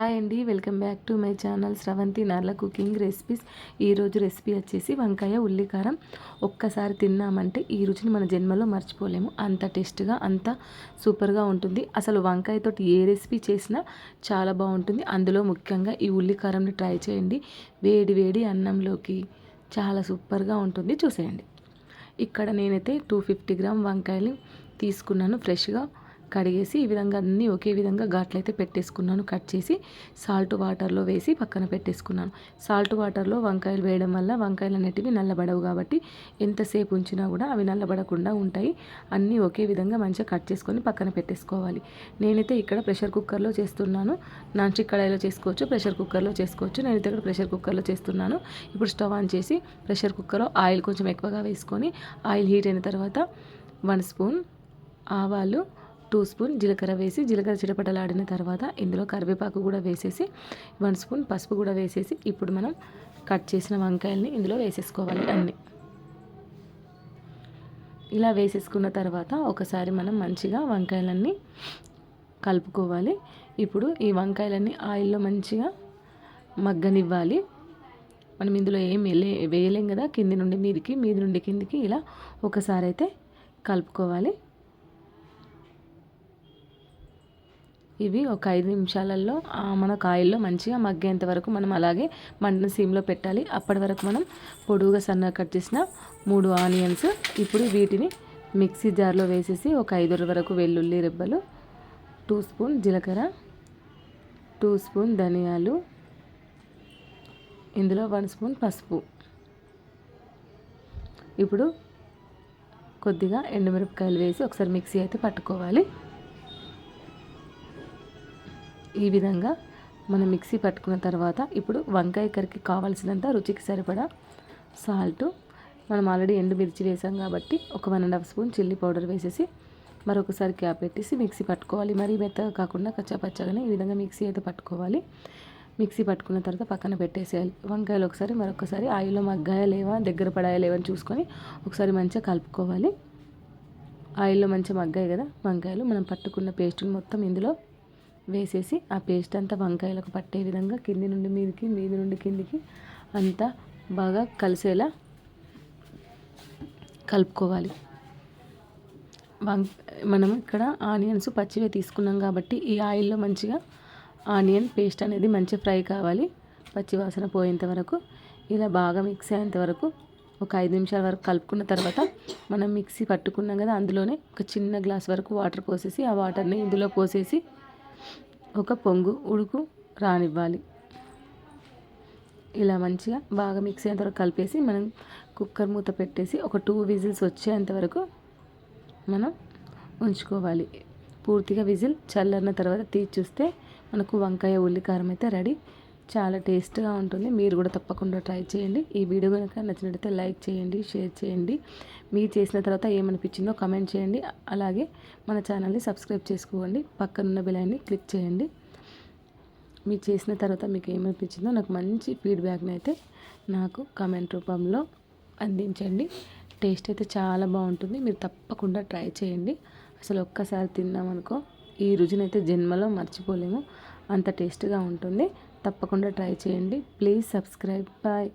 Hi అండి welcome back to my channel Sravanthi Narla cooking recipes. ఈరోజు recipe వచ్చేసి వంకాయ ఉల్లికారం. ఒక్కసారి తిన్నామంటే ఈ రుచిని మన జన్మలో మర్చిపోలేము. అంత టేస్ట్గా అంత సూపర్గా ఉంటుంది. అసలు వంకాయతో ఏ రెసిపీ చేసినా చాలా బాగుంటుంది. అందులో ముఖ్యంగా ఈ ఉల్లికారంని ట్రై చేయండి. వేడి వేడి అన్నంలోకి చాలా సూపర్గా ఉంటుంది. చూసేయండి. ఇక్కడ నేనైతే టూ ఫిఫ్టీ గ్రామ్ వంకాయలు తీసుకున్నాను. ఫ్రెష్గా కడిగేసి ఈ విధంగా అన్నీ ఒకే విధంగా ఘాట్లు అయితే పెట్టేసుకున్నాను. కట్ చేసి సాల్ట్ వాటర్లో వేసి పక్కన పెట్టేసుకున్నాను. సాల్ట్ వాటర్లో వంకాయలు వేయడం వల్ల వంకాయలు అనేటివి నల్లబడవు కాబట్టి ఎంతసేపు ఉంచినా కూడా అవి నల్లబడకుండా ఉంటాయి. అన్నీ ఒకే విధంగా మంచిగా కట్ చేసుకొని పక్కన పెట్టేసుకోవాలి. నేనైతే ఇక్కడ ప్రెషర్ కుక్కర్లో చేస్తున్నాను. నాన్ స్టిక్ కడాయిలో చేసుకోవచ్చు ప్రెషర్ కుక్కర్లో చేసుకోవచ్చు. నేనైతే ఇక్కడ ప్రెషర్ కుక్కర్లో చేస్తున్నాను. ఇప్పుడు స్టవ్ ఆన్ చేసి ప్రెషర్ కుక్కర్లో ఆయిల్ కొంచెం ఎక్కువగా వేసుకొని ఆయిల్ హీట్ అయిన తర్వాత వన్ స్పూన్ ఆవాలు టూ స్పూన్ జీలకర్ర వేసి జీలకర్ర చిటపటలాడిన తర్వాత ఇందులో కరివేపాకు కూడా వేసేసి వన్ స్పూన్ పసుపు కూడా వేసేసి ఇప్పుడు మనం కట్ చేసిన వంకాయల్ని ఇందులో వేసేసుకోవాలి అన్ని. ఇలా వేసేసుకున్న తర్వాత ఒకసారి మనం మంచిగా వంకాయలన్నీ కలుపుకోవాలి. ఇప్పుడు ఈ వంకాయలన్నీ ఆయిల్లో మంచిగా మగ్గనివ్వాలి. మనం ఇందులో ఏం వేయలేం కదా కింది నుండి మీదికి మీది నుండి కిందికి ఇలా ఒకసారి అయితే కలుపుకోవాలి. ఇవి ఒక ఐదు నిమిషాలలో మనకు ఆయిల్లో మంచిగా మగ్గేంత వరకు మనం అలాగే మంటను సీమ్లో పెట్టాలి. అప్పటి వరకు మనం పొడువుగా సన్నగా కట్ చేసిన మూడు ఆనియన్స్ ఇప్పుడు వీటిని మిక్సీ జార్లో వేసేసి ఒక ఐదు వరకు వెల్లుల్లి రెబ్బలు టూ స్పూన్ జీలకర్ర టూ స్పూన్ ధనియాలు ఇందులో వన్ స్పూన్ పసుపు. ఇప్పుడు కొద్దిగా ఎండుమిరపకాయలు వేసి ఒకసారి మిక్సీ అయితే పట్టుకోవాలి. ఈ విధంగా మనం మిక్సీ పట్టుకున్న తర్వాత ఇప్పుడు వంకాయ కర్రీకి కావాల్సినంత రుచికి సరిపడా సాల్ట్. మనం ఆల్రెడీ ఎండుమిర్చి వేసాం కాబట్టి ఒక one and half spoon chilli powder వేసేసి మరొకసారి క్యాప్ పెట్టేసి మిక్సీ పట్టుకోవాలి. మరీ మెత్తగా కాకుండా కచ్చాపచ్చగానే ఈ విధంగా మిక్సీ అయితే పట్టుకోవాలి. మిక్సీ పట్టుకున్న తర్వాత పక్కన పెట్టేసేయాలి. వంకాయలు ఒకసారి మరొకసారి ఆయిల్లో మగ్గాయా లేవా దగ్గర పడాయా లేవని చూసుకొని ఒకసారి మంచిగా కలుపుకోవాలి. ఆయిల్లో మంచిగా మగ్గాయి కదా వంకాయలు. మనం పట్టుకున్న పేస్ట్ని మొత్తం ఇందులో వేసేసి ఆ పేస్ట్ అంతా వంకాయలకు పట్టే విధంగా కింది నుండి మీదికి మీది నుండి కిందికి అంతా బాగా కలిసేలా కలుపుకోవాలి. వం మనం ఇక్కడ ఆనియన్స్ పచ్చివే తీసుకున్నాం కాబట్టి ఈ ఆయిల్లో మంచిగా ఆనియన్ పేస్ట్ అనేది మంచిగా ఫ్రై కావాలి. పచ్చి వాసన పోయేంత వరకు ఇలా బాగా మిక్స్ అయ్యేంత వరకు ఒక ఐదు నిమిషాల వరకు కలుపుకున్న తర్వాత మనం మిక్సీ పట్టుకున్నాం కదా అందులోనే ఒక చిన్న గ్లాస్ వరకు వాటర్ పోసేసి ఆ వాటర్ని ఇందులో పోసేసి ఒక పొంగు ఉడుకు రానివ్వాలి. ఇలా మంచిగా బాగా మిక్స్ అయ్యేంత వరకు కలిపేసి మనం కుక్కర్ మూత పెట్టేసి ఒక టూ విజిల్స్ వచ్చేంత వరకు మనం ఉంచుకోవాలి. పూర్తిగా విజిల్ చల్లరిన తర్వాత తీసి చూస్తే మనకు వంకాయ ఉల్లికారం అయితే రెడీ. చాలా టేస్ట్గా ఉంటుంది. మీరు కూడా తప్పకుండా ట్రై చేయండి. ఈ వీడియో కనుక నచ్చినట్లయితే లైక్ చేయండి షేర్ చేయండి. మీరు చేసిన తర్వాత ఏమనిపించిందో కమెంట్ చేయండి. అలాగే మన ఛానల్ని సబ్స్క్రైబ్ చేసుకోండి. పక్కనున్న బిలాన్ని క్లిక్ చేయండి. మీరు చేసిన తర్వాత మీకు ఏమనిపించిందో నాకు మంచి ఫీడ్బ్యాక్ని అయితే నాకు కమెంట్ రూపంలో అందించండి. టేస్ట్ అయితే చాలా బాగుంటుంది. మీరు తప్పకుండా ట్రై చేయండి. అసలు ఒక్కసారి తిన్నామనుకో ఈ రుచినైతే జన్మలో మర్చిపోలేము. అంత టేస్ట్గా ఉంటుంది. తప్పకుండా ట్రై చేయండి. Please subscribe. బాయ్.